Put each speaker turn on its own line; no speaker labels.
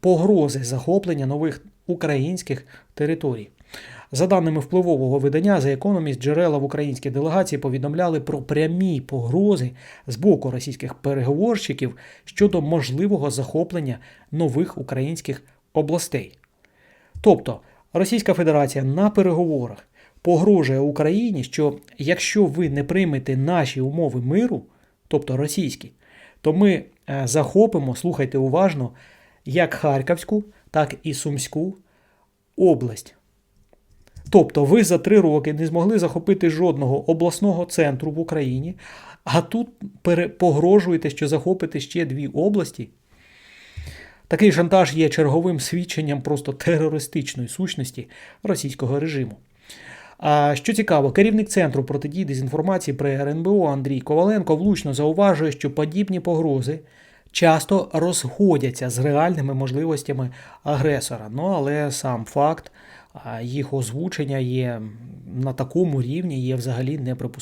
погрози захоплення нових українських територій. За даними впливового видання The Economist, джерела в українській делегації повідомляли про прямі погрози з боку російських переговорщиків щодо можливого захоплення нових українських областей. Тобто Російська Федерація на переговорах погрожує Україні, що якщо ви не приймете наші умови миру, тобто російські, то ми е, захопимо, слухайте уважно, як Харківську, так і Сумську область. Тобто ви за три роки не змогли захопити жодного обласного центру в Україні, а тут погрожуєте, що захопите ще дві області. Такий шантаж є черговим свідченням просто терористичної сущності російського режиму. А що цікаво, керівник центру протидії дезінформації при РНБО Андрій Коваленко влучно зауважує, що подібні погрози часто розходяться з реальними можливостями агресора. Ну але сам факт їх озвучення є на такому рівні є взагалі неприпустимим.